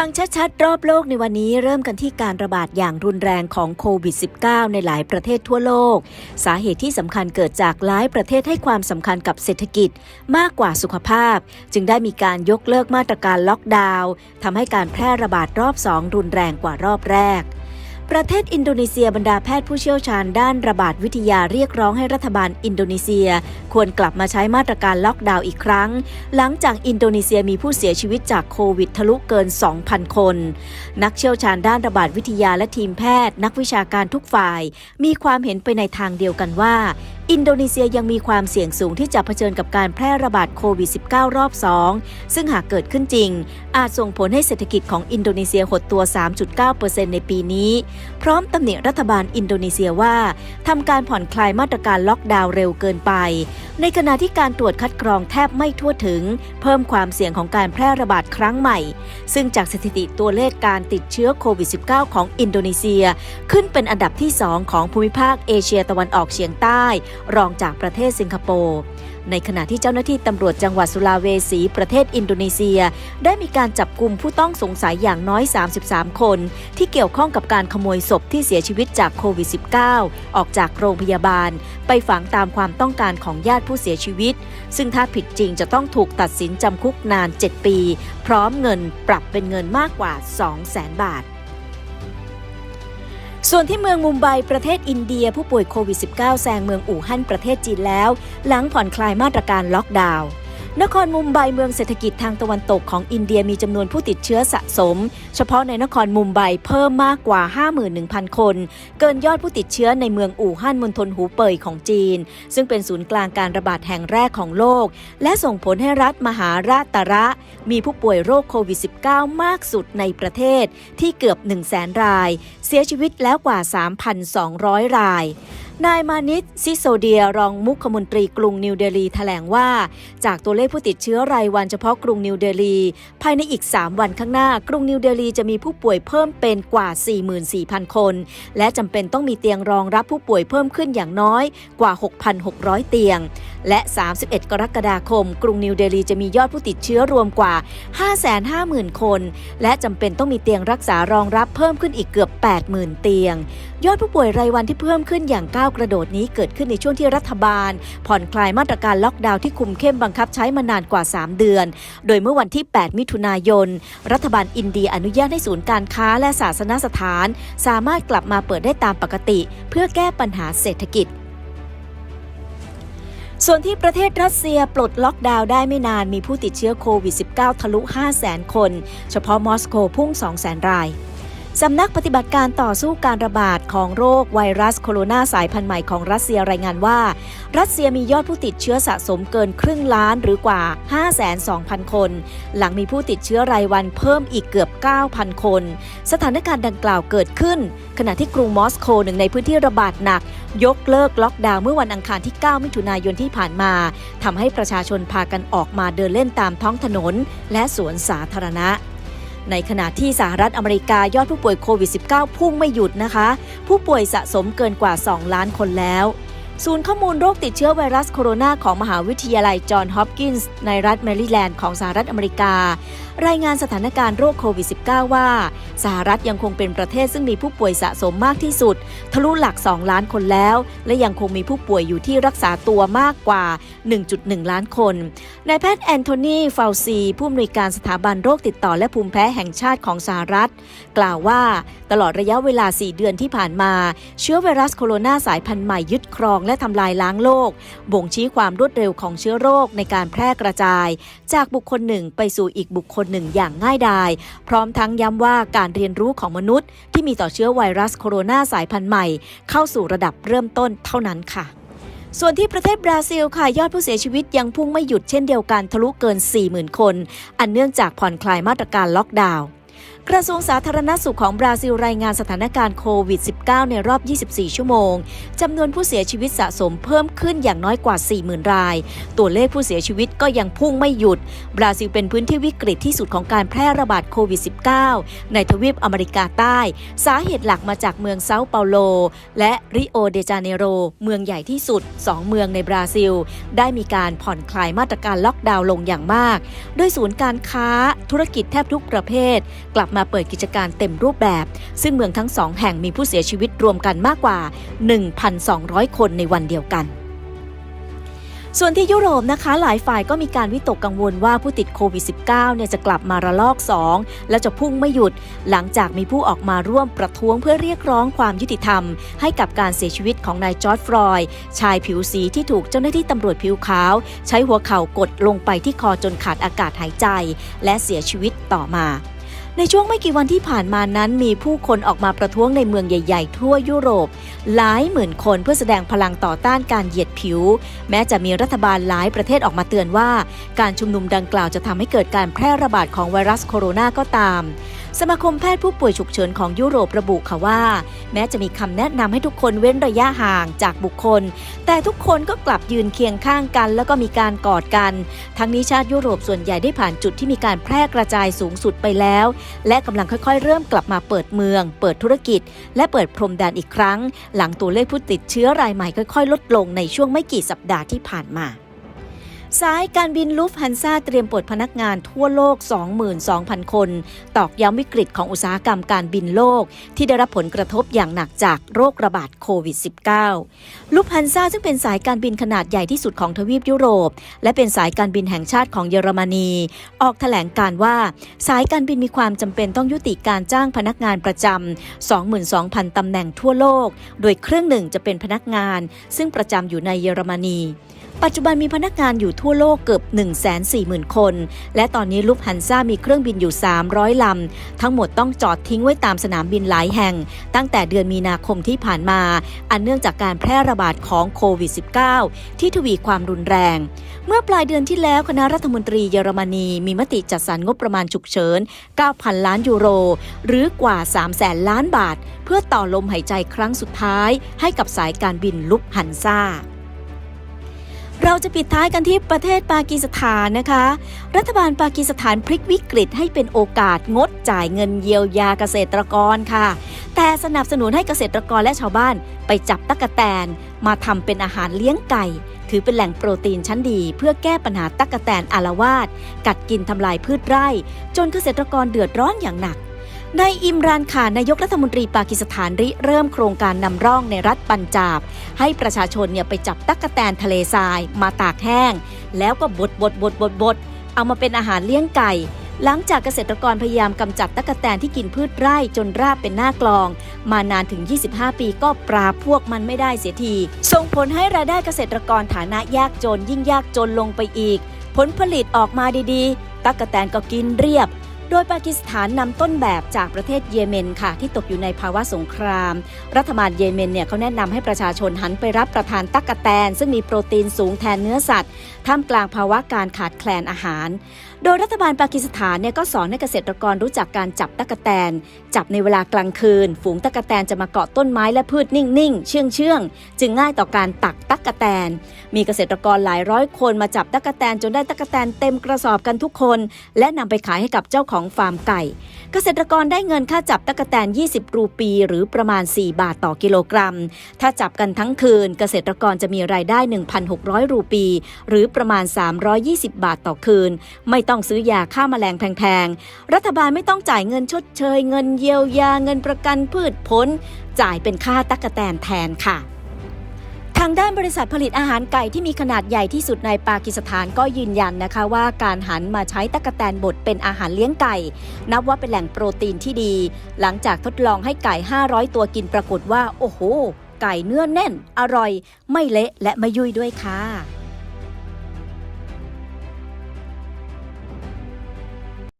ฟังชัดๆ รอบโลกในวันนี้เริ่มกันที่การระบาดอย่างรุนแรงของโควิด -19 ในหลายประเทศทั่วโลก สาเหตุที่สำคัญเกิดจากหลายประเทศให้ความสำคัญกับเศรษฐกิจมากกว่าสุขภาพ จึงได้มีการยกเลิกมาตรการล็อกดาวน์ทำให้การแพร่ระบาดรอบสองรุนแรงกว่ารอบแรก ประเทศอินโดนีเซียบรรดาแพทย์ผู้เชี่ยวชาญด้านระบาดวิทยาเรียกร้องให้รัฐบาลอินโดนีเซีย ควรกลับมาใช้มาตรการล็อกดาวน์อีกครั้ง หลังจากอินโดนีเซียมีผู้เสียชีวิตจากโควิดทะลุเกิน 2,000 คน นักเชี่ยวชาญด้านระบาดวิทยาและทีมแพทย์ นักวิชาการทุกฝ่าย มีความเห็นไปในทางเดียวกันว่าอินโดนีเซียยังมีความเสี่ยงสูงที่จะเผชิญกับการแพร่ระบาดโควิด -19 รอบ 2 ซึ่งหากเกิดขึ้นจริง อาจส่งผลให้เศรษฐกิจของอินโดนีเซียหดตัว 3.9%ในปีนี้ พร้อมตำหนิรัฐบาลอินโดนีเซียว่าทำการผ่อนคลายมาตรการล็อกดาวน์เร็วเกินไป ในขณะที่การตรวจคัดกรองแทบไม่ทั่วถึง เพิ่มความเสี่ยงของการแพร่ระบาดครั้งใหม่ ซึ่งจากสถิติตัวเลขการติดเชื้อโควิด -19 ของอินโดนีเซีย ขึ้นเป็นอันดับที่ 2 ของภูมิภาคเอเชียตะวันออกเฉียงใต้รองจากประเทศสิงคโปร์ ในขณะที่เจ้าหน้าที่ตำรวจจังหวัดสุลาเวสีประเทศอินโดนีเซีย ได้มีการจับกลุ่มผู้ต้องสงสัยอย่างน้อย 33 คน ที่เกี่ยวข้องกับการขโมยศพที่เสียชีวิตจากโควิด -19 ออกจากโรงพยาบาล ไปฝังตามความต้องการของญาติผู้เสียชีวิต ซึ่งถ้าผิดจริงจะต้องถูกตัดสินจำคุกนาน 7 ปี พร้อมเงินปรับเป็นเงินมากกว่า 200,000 บาท ส่วนที่เมืองมุมไบประเทศอินเดียผู้ป่วยโควิด -19 แซงเมืองอู่ฮั่นประเทศจีนแล้ว หลังผ่อนคลายมาตรการล็อกดาวน์ นครมุมไบเมืองเศรษฐกิจทางตะวันตกของอินเดียมีจำนวนผู้ติดเชื้อสะสม เฉพาะในนครมุมไบเพิ่มมากกว่า 51,000 คน เกินยอดผู้ติดเชื้อในเมืองอู่ฮั่นมณฑลหูเป่ยของจีน ซึ่งเป็นศูนย์กลางการระบาดแห่งแรกของโลก และส่งผลให้รัฐมหาราตระ มีผู้ป่วยโรคโควิด -19 มากสุดในประเทศที่เกือบ 100,000 ราย เสียชีวิตแล้วกว่า 3,200 ราย นายมานิตซิโซเดียรองมุขมนตรีกรุงนิวเดลีแถลงว่า จากตัวเลขผู้ติดเชื้อรายวันเฉพาะกรุงนิวเดลี ภายในอีก 3 วันข้างหน้า กรุงนิวเดลีจะมีผู้ป่วยเพิ่มเป็นกว่า 44,000 คน และจำเป็นต้องมีเตียงรองรับผู้ป่วยเพิ่มขึ้นอย่างน้อยกว่า 6,600 เตียง และ 31 กรกฎาคม กรุงนิวเดลีจะมียอดผู้ติดเชื้อรวมกว่า 550,000 คน และจำเป็นต้องมีเตียงรักษารองรับเพิ่มขึ้นอีกเกือบ 80,000 เตียง ยอดผู้ป่วยรายวันที่เพิ่มขึ้นอย่างก้าวกระโดดนี้เกิดขึ้นในช่วงที่รัฐบาล ผ่อนคลายมาตรการล็อกดาวน์ที่คุมเข้มบังคับใช้มานานกว่า 3 เดือน โดยเมื่อวันที่ 8 มิถุนายน รัฐบาลอินเดียอนุญาตให้ศูนย์การค้าและศาสนสถาน สามารถกลับมาเปิดได้ตามปกติ เพื่อแก้ปัญหาเศรษฐกิจส่วนที่ประเทศรัสเซียปลดล็อกดาวน์ได้ไม่นานมีผู้ติดเชื้อโควิด -19 ทะลุ 500,000 คน เฉพาะมอสโกพุ่ง 200,000 ราย สำนักปฏิบัติการต่อสู้การระบาดของโรคไวรัสโคโรนาสายพันธุ์ใหม่ของรัสเซียรายงานว่า รัสเซียมียอดผู้ติดเชื้อสะสมเกินครึ่งล้านหรือกว่า 502,000 คน หลังมีผู้ติดเชื้อรายวันเพิ่มอีกเกือบ 9,000 คน สถานการณ์ดังกล่าวเกิดขึ้น ขณะที่กรุงมอสโกหนึ่งในพื้นที่ระบาดหนัก ยกเลิกล็อกดาวน์เมื่อวันอังคารที่ 9 มิถุนายนที่ผ่านมาทำให้ประชาชนพากันออกมาเดินเล่นตามท้องถนน และสวนสาธารณะ ในขณะที่สหรัฐอเมริกายอดผู้ป่วยโควิด -19 พุ่งไม่หยุดนะคะ ผู้ป่วยสะสมเกินกว่า 2 ล้านคนแล้ว ศูนย์ข้อมูลโรคติดเชื้อไวรัสโคโรนาของมหาวิทยาลัยจอห์นฮอปกินส์ในรัฐแมริแลนด์ของสหรัฐอเมริการายงานสถานการณ์โรคโควิด -19 ว่า สหรัฐยังคงเป็นประเทศซึ่งมีผู้ป่วยสะสมมากที่สุด ทะลุหลัก 2 ล้านคนแล้ว และยังคงมีผู้ป่วยอยู่ที่รักษาตัวมากกว่า 1.1 ล้านคนนายแพทย์แอนโทนีฟาวซี ผู้อำนวยการสถาบันโรคติดต่อและภูมิแพ้แห่งชาติของสหรัฐ กล่าวว่าตลอดระยะเวลา 4 เดือนที่ผ่านมา เชื้อไวรัสโคโรนาสายพันธุ์ใหม่ยึดครองและทำลายล้างโลก บ่งชี้ความรวดเร็วของเชื้อโรคในการแพร่กระจาย จากบุคคลหนึ่งไปสู่อีกบุคคลหนึ่งอย่างง่ายดาย พร้อมทั้งย้ำว่าการเรียนรู้ของมนุษย์ ที่มีต่อเชื้อไวรัสโคโรนาสายพันธุ์ใหม่ เข้าสู่ระดับเริ่มต้นเท่านั้นค่ะส่วนที่ประเทศบราซิลค่ะยอดผู้เสียชีวิตยังพุ่งไม่หยุดเช่นเดียวกันทะลุเกิน 40,000 คน อันเนื่องจากผ่อนคลายมาตรการล็อกดาวน์ กระทรวงสาธารณสุขของบราซิลรายงานสถานการณ์โควิด -19 ในรอบ 24 ชั่วโมง จำนวนผู้เสียชีวิตสะสมเพิ่มขึ้นอย่างน้อยกว่า 40,000 ราย ตัวเลขผู้เสียชีวิตก็ยังพุ่งไม่หยุด บราซิลเป็นพื้นที่วิกฤตที่สุดของการแพร่ระบาดโควิด -19 ในทวีปอเมริกาใต้ สาเหตุหลักมาจากเมืองเซาเปาโล และริโอเดจาเนโร เมืองใหญ่ที่สุด 2 เมืองในบราซิล ได้มีการผ่อนคลายมาตรการล็อกดาวน์ลงอย่างมาก โดยศูนย์การค้าธุรกิจแทบทุกประเภท กลับมาเปิดกิจการเต็มรูปแบบ ซึ่งเมืองทั้งสองแห่งมีผู้เสียชีวิตรวมกันมากกว่า 1,200 คนในวันเดียวกันส่วนที่ยุโรปนะคะหลายฝ่ายก็มีการวิตกกังวลว่าผู้ติดโควิด -19 เนี่ยจะกลับมาระลอก 2 และจะพุ่งไม่หยุด หลังจากมีผู้ออกมาร่วมประท้วงเพื่อเรียกร้องความยุติธรรม ให้กับการเสียชีวิตของนายจอร์ดฟรอยด์ชายผิวสีที่ถูกเจ้าหน้าที่ตำรวจผิวขาว ใช้หัวเข่ากดลงไปที่คอจนขาดอากาศหายใจ และเสียชีวิตต่อมา ในช่วงไม่กี่วันที่ผ่านมานั้นมีผู้คนออกมาประท้วงในเมืองใหญ่ๆ ทั่วยุโรป หลายหมื่นคนเพื่อแสดงพลังต่อต้านการเหยียดผิว แม้จะมีรัฐบาลหลายประเทศออกมาเตือนว่า การชุมนุมดังกล่าวจะทำให้เกิดการแพร่ระบาดของไวรัสโคโรนาก็ตาม สมาคมแพทย์ผู้ป่วยฉุกเฉินของยุโรประบุค่ะว่า แม้จะมีคำแนะนำให้ทุกคนเว้นระยะห่างจากบุคคล แต่ทุกคนก็กลับยืนเคียงข้างกัน แล้วก็มีการกอดกัน ทั้งนี้ชาติยุโรปส่วนใหญ่ได้ผ่านจุดที่มีการแพร่กระจายสูงสุดไปแล้ว และกำลังค่อยๆ เริ่มกลับมาเปิดเมือง เปิดธุรกิจ และเปิดพรมแดนอีกครั้ง หลังตัวเลขผู้ติดเชื้อรายใหม่ค่อย ๆ ลดลงในช่วงไม่กี่สัปดาห์ที่ผ่านมา สายการบินลูฟฮันซาเตรียมปลดพนักงานทั่วโลก 22,000 คน ตอกย้ำวิกฤตของอุตสาหกรรมการบินโลก ที่ได้รับผลกระทบอย่างหนักจากโรคระบาดโควิด -19 ลูฟฮันซาซึ่งเป็นสายการบินขนาดใหญ่ที่สุดของทวีปยุโรป และเป็นสายการบินแห่งชาติของเยอรมนี ออกแถลงการว่า สายการบินมีความจำเป็นต้องยุติการจ้างพนักงานประจำ 22,000 ตำแหน่งทั่วโลก โดยเครื่องหนึ่งจะเป็นพนักงาน ซึ่งประจำอยู่ในเยอรมนี ปัจจุบันมีพนักงานอยู่ทั่วโลกเกือบ 140,000 คน และตอนนี้ลุฟฮันซ่ามีเครื่องบินอยู่ 300 ลำ ทั้งหมดต้องจอดทิ้งไว้ตามสนามบินหลายแห่ง ตั้งแต่เดือนมีนาคมที่ผ่านมา อันเนื่องจากการแพร่ระบาดของโควิด -19 ที่ทวีความรุนแรง เมื่อปลายเดือนที่แล้วคณะรัฐมนตรีเยอรมนี มีมติจัดสรรงบประมาณฉุกเฉิน 9,000 ล้านยูโร หรือกว่า 300,000 ล้านบาท เพื่อต่อลมหายใจครั้งสุดท้าย ให้กับสายการบินลุฟฮันซ่า เราจะปิดท้ายกันที่ประเทศปากีสถานนะคะ รัฐบาลปากีสถานพลิกวิกฤตให้เป็นโอกาสงดจ่ายเงินเยียวยาเกษตรกรค่ะ แต่สนับสนุนให้เกษตรกรและชาวบ้านไปจับตั๊กแตน มาทำเป็นอาหารเลี้ยงไก่ ถือเป็นแหล่งโปรตีนชั้นดี เพื่อแก้ปัญหาตั๊กแตนอารวาสกัดกินทำลายพืชไร่ จนเกษตรกรเดือดร้อนอย่างหนัก นายอิมรานขานนายกรัฐมนตรีปากีสถานริเริ่มโครงการนำร่องในรัฐปัญจาบ ให้ประชาชนเนี่ยไปจับตั๊กแตนทะเลทราย มาตากแห้ง แล้วก็บดบดบดบดบดเอามาเป็นอาหารเลี้ยงไก่ หลังจากเกษตรกรพยายามกำจัดตั๊กแตนที่กินพืชไร่จนราบเป็นหน้ากลอง มานานถึง 25 ปีก็ปราบพวกมันไม่ได้เสียที ส่งผลให้รายได้เกษตรกรฐานะยากจนยิ่งยากจนลงไปอีก ผลผลิตออกมาดีๆ ตั๊กแตนก็กินเรียบ ดยปากีสถานนำต้นแบบจากประเทศเยเมนค่ะ ที่ตกอยู่ในภาวะสงคราม รัฐบาลเยเมนเนี่ยเขาแนะนำให้ประชาชนหันไปรับประทานตั๊กแตน ซึ่งมีโปรตีนสูงแทนเนื้อสัตว์ ท่ามกลางภาวะการขาดแคลนอาหาร โดยรัฐบาลปากีสถานเนี่ยก็สอนให้เกษตรกรรู้จักการจับตั๊กแตน จับในเวลากลางคืน ฝูงตั๊กแตนจะมาเกาะต้นไม้และพืชนิ่งๆ เชื่องเชื่องๆจึงง่ายต่อการตักตั๊กแตน มีเกษตรกรหลายร้อยคนมาจับตั๊กแตนจนได้ตั๊กแตนเต็มกระสอบกันทุกคน และนำไปขายให้กับเจ้าของฟาร์มไก่ เกษตรกรได้เงินค่าจับตั๊กแตน 20 รูปี หรือประมาณ 4 บาทต่อกิโลกรัม ถ้าจับกันทั้งคืน เกษตรกรจะมีรายได้ 1,600 รูปี หรือประมาณ 320 บาทต่อคืน ไม่ต้อง้องซื้อยาฆ่าแมลงแพงๆ รัฐบาลไม่ต้องจ่ายเงินชดเชย เงินเยียวยาเงินประกันพืชผล จ่ายเป็นค่าตั๊กแตนแทนค่ะทางด้านบริษัทผลิตอาหารไก่ที่มีขนาดใหญ่ที่สุดในปากีสถานก็ยืนยันนะคะว่าการหันมาใช้ตั๊กแตนบดเป็นอาหารเลี้ยงไก่ นับว่าเป็นแหล่งโปรตีนที่ดี หลังจากทดลองให้ไก่ 500 ตัวกินปรากฏว่า โอ้โห ไก่เนื้อแน่น อร่อย ไม่เละและไม่ยุ่ยด้วยค่ะ